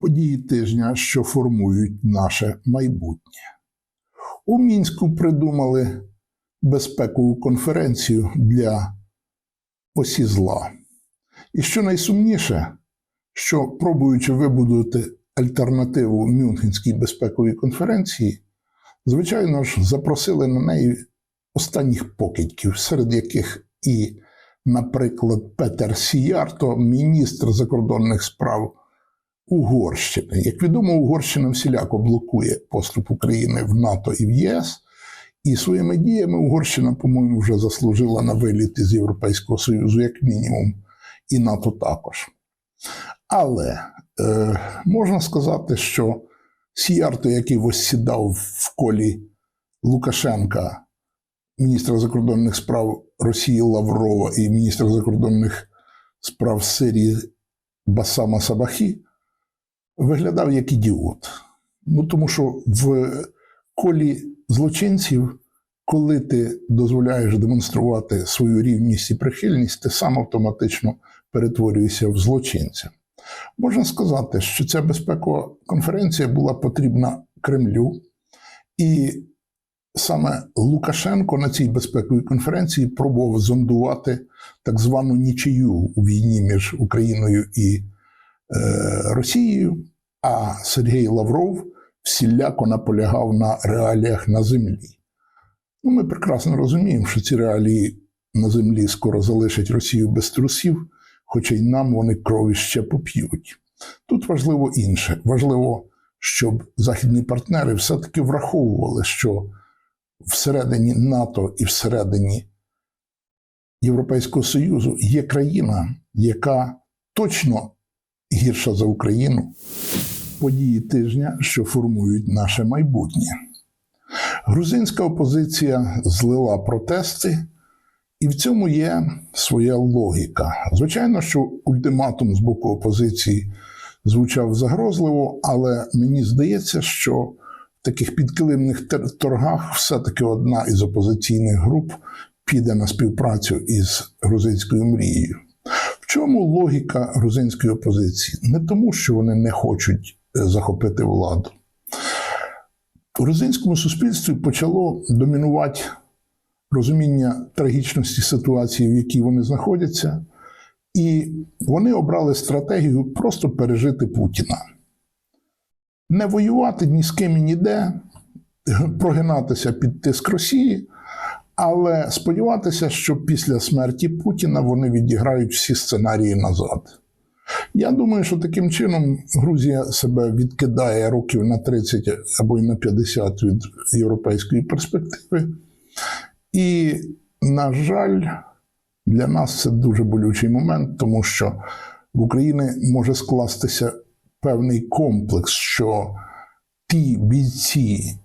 Події тижня, що формують наше майбутнє. У мінську придумали безпекову конференцію для осі зла. І що найсумніше, що пробуючи вибудувати альтернативу Мюнхенській безпековій конференції, звичайно ж, запросили на неї останніх покидьків, серед яких і, наприклад, Петер Сіярто, міністр закордонних справ Угорщини. Як відомо, Угорщина всіляко блокує поступ України в НАТО і в ЄС. І своїми діями Угорщина, по-моєму, вже заслужила на виліт із Європейського Союзу, як мінімум, і НАТО також. Але е, можна сказати, що Сіярто, який воссідав в колі Лукашенка, міністра закордонних справ Росії Лаврова і міністра закордонних справ Сирії Басама Сабахі, виглядав як ідіот. Ну, тому що в колі злочинців, коли ти дозволяєш демонструвати свою рівність і прихильність, ти сам автоматично перетворюєшся в злочинця. Можна сказати, що ця безпекова конференція була потрібна Кремлю, і саме Лукашенко на цій безпековій конференції пробував зондувати так звану нічию у війні між Україною і е, Росією, а Сергій Лавров всіляко наполягав на реаліях на землі. Ну, ми прекрасно розуміємо, що ці реалії на землі скоро залишать Росію без трусів, хоча й нам вони крові ще поп'ють. Тут важливо інше. Важливо, щоб західні партнери все-таки враховували, що всередині НАТО і всередині Європейського Союзу є країна, яка точно гірша за Україну. Події тижня, що формують наше майбутнє. Грузинська опозиція злила протести, і в цьому є своя логіка. Звичайно, що ультиматум з боку опозиції звучав загрозливо, але мені здається, що в таких підкилимних торгах все-таки одна із опозиційних груп піде на співпрацю із грузинською мрією. В чому логіка грузинської опозиції? Не тому, що вони не хочуть е, захопити владу. У грузинському суспільстві почало домінувати розуміння трагічності ситуації, в якій вони знаходяться, і вони обрали стратегію просто пережити Путіна. Не воювати ні з ким і ніде, прогинатися під тиск Росії, але сподіватися, що після смерті Путіна вони відіграють всі сценарії назад. Я думаю, що таким чином Грузія себе відкидає років на 30 або й на 50 від європейської перспективи. І, на жаль, для нас це дуже болючий момент, тому що в Україні може скластися певний комплекс, що ті бійці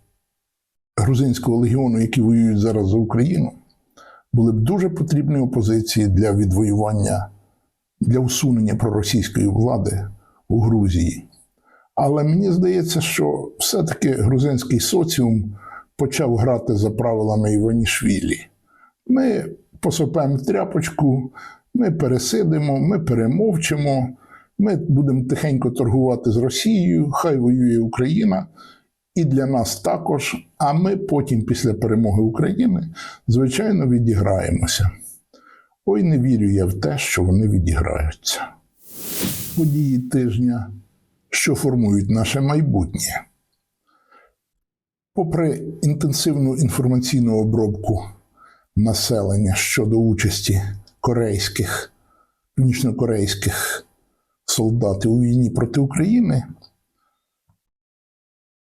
грузинського легіону, які воюють зараз за Україну, були б дуже потрібні опозиції для відвоювання, для усунення проросійської влади у Грузії. Але мені здається, що все-таки грузинський соціум почав грати за правилами Іванішвілі. Ми посопаємо тряпочку, ми пересидимо, ми перемовчимо, ми будемо тихенько торгувати з Росією, хай воює Україна, і для нас також. А ми потім, після перемоги України, звичайно, відіграємося. Ой, не вірю я в те, що вони відіграються. Події тижня, що формують наше майбутнє. Попри інтенсивну інформаційну обробку населення щодо участі корейських, північнокорейських солдатів у війні проти України,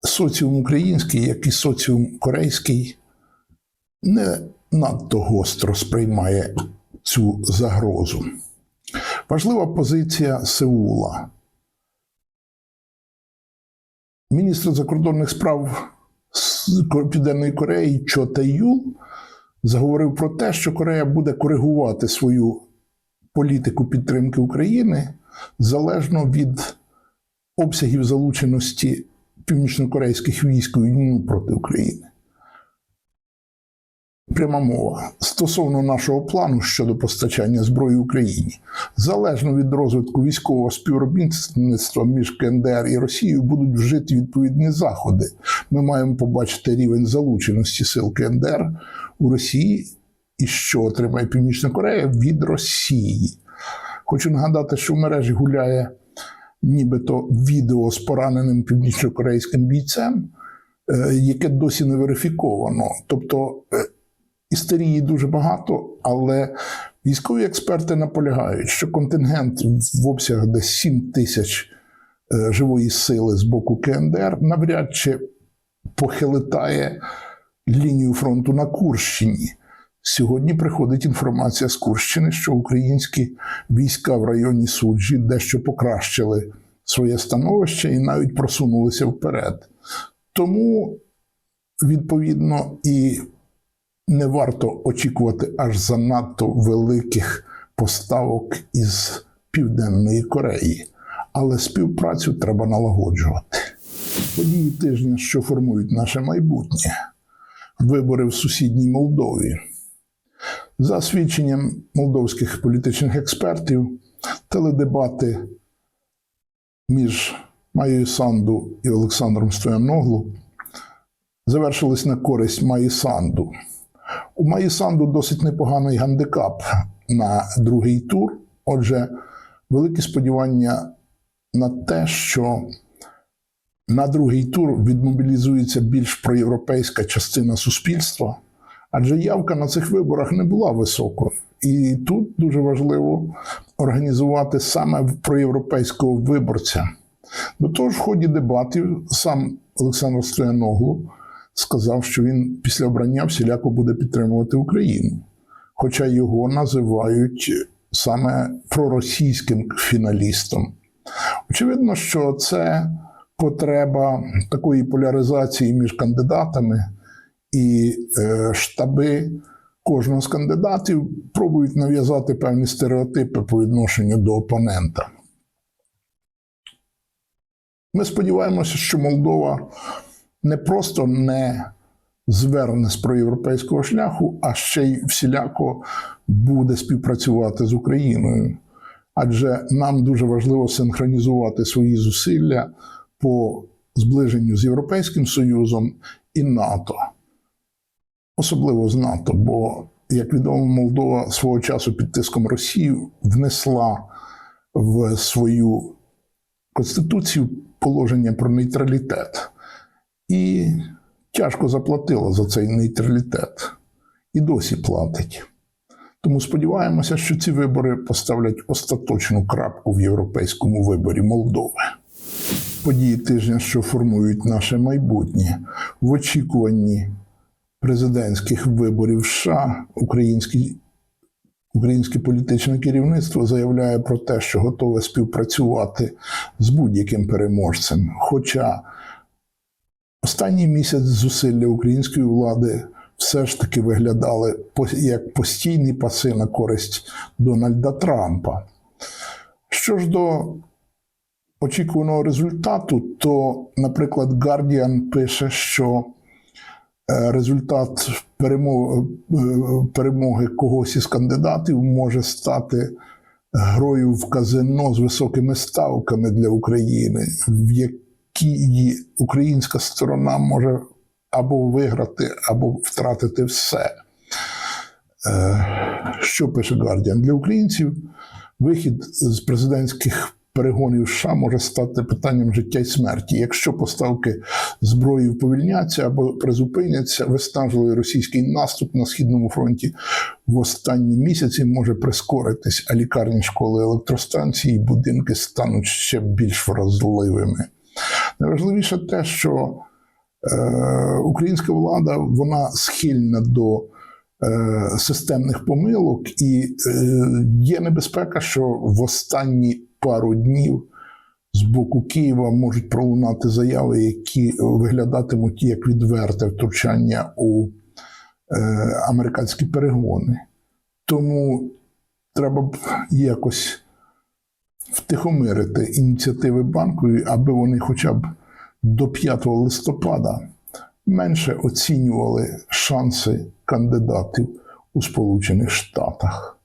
соціум український, як і соціум корейський, не надто гостро сприймає цю загрозу. Важлива позиція Сеула. Міністр закордонних справ Південної Кореї Чо Те-Юл заговорив про те, що Корея буде коригувати свою політику підтримки України залежно від обсягів залученості північнокорейських військ війну проти України. Пряма мова стосовно нашого плану щодо постачання зброї Україні, залежно від розвитку військового співробітництва між КНДР і Росією, будуть вжиті відповідні заходи. Ми маємо побачити рівень залученості сил КНДР у Росії і що отримає Північна Корея від Росії. Хочу нагадати, що в мережі гуляє нібито відео з пораненим північнокорейським бійцем, е, яке досі не верифіковано. Тобто е, істерії дуже багато, але військові експерти наполягають, що контингент в обсягах десь 7 тисяч е, живої сили з боку КНДР навряд чи похилитає лінію фронту на Курщині. Сьогодні приходить інформація з Курщини, що українські війська в районі суджі дещо покращили своє становище і навіть просунулися вперед. Тому, відповідно, і не варто очікувати аж занадто великих поставок із Південної Кореї. Але співпрацю треба налагоджувати. Події тижня, що формують наше майбутнє, вибори в сусідній Молдові. За свідченням молдовських політичних експертів, теледебати між Майєю Санду і Олександром Стояноглу завершились на користь Майї Санду. У Майї Санду досить непоганий гандикап на другий тур. Отже, великі сподівання на те, що на другий тур відмобілізується більш проєвропейська частина суспільства, адже явка на цих виборах не була високою. І тут дуже важливо організувати саме проєвропейського виборця. До того ж, в ході дебатів сам Олександр Стояноглу сказав, що він після обрання всіляко буде підтримувати Україну. Хоча його називають саме проросійським фіналістом. Очевидно, що це потреба такої поляризації між кандидатами, і е, штаби кожного з кандидатів пробують нав'язати певні стереотипи по відношенню до опонента. Ми сподіваємося, що Молдова не просто не зверне з проєвропейського шляху, а ще й всіляко буде співпрацювати з Україною. Адже нам дуже важливо синхронізувати свої зусилля по зближенню з Європейським Союзом і НАТО, особливо з НАТО, бо, як відомо, Молдова свого часу під тиском Росії внесла в свою конституцію положення про нейтралітет і тяжко заплатила за цей нейтралітет і досі платить. Тому сподіваємося, що ці вибори поставлять остаточну крапку в європейському виборі Молдови. Події тижня, що формують наше майбутнє, в очікуванні президентських виборів США українські, українське політичне керівництво заявляє про те, що готове співпрацювати з будь-яким переможцем. Хоча останній місяць зусилля української влади все ж таки виглядали як постійні паси на користь Дональда Трампа. Що ж до очікуваного результату, то, наприклад, Guardian пише, що е, результат перемоги, перемоги когось із кандидатів може стати грою в казино з високими ставками для України, в якій українська сторона може або виграти, або втратити все. Е, Що пише Guardian? Для українців вихід з президентських перегонів США може стати питанням життя і смерті. Якщо поставки зброї вповільняться або призупиняться, виснажливий російський наступ на східному фронті в останні місяці може прискоритись, а лікарні, школи, електростанції, і будинки стануть ще більш вразливими. Найважливіше те, що е, українська влада вона схильна до е, системних помилок, і е, є небезпека, що в останні пару днів з боку Києва можуть пролунати заяви, які виглядатимуть як відверте втручання у е, американські перегони. Тому треба б якось втихомирити ініціативи банку, аби вони хоча б до 5 листопада менше оцінювали шанси кандидатів у Сполучених Штатах.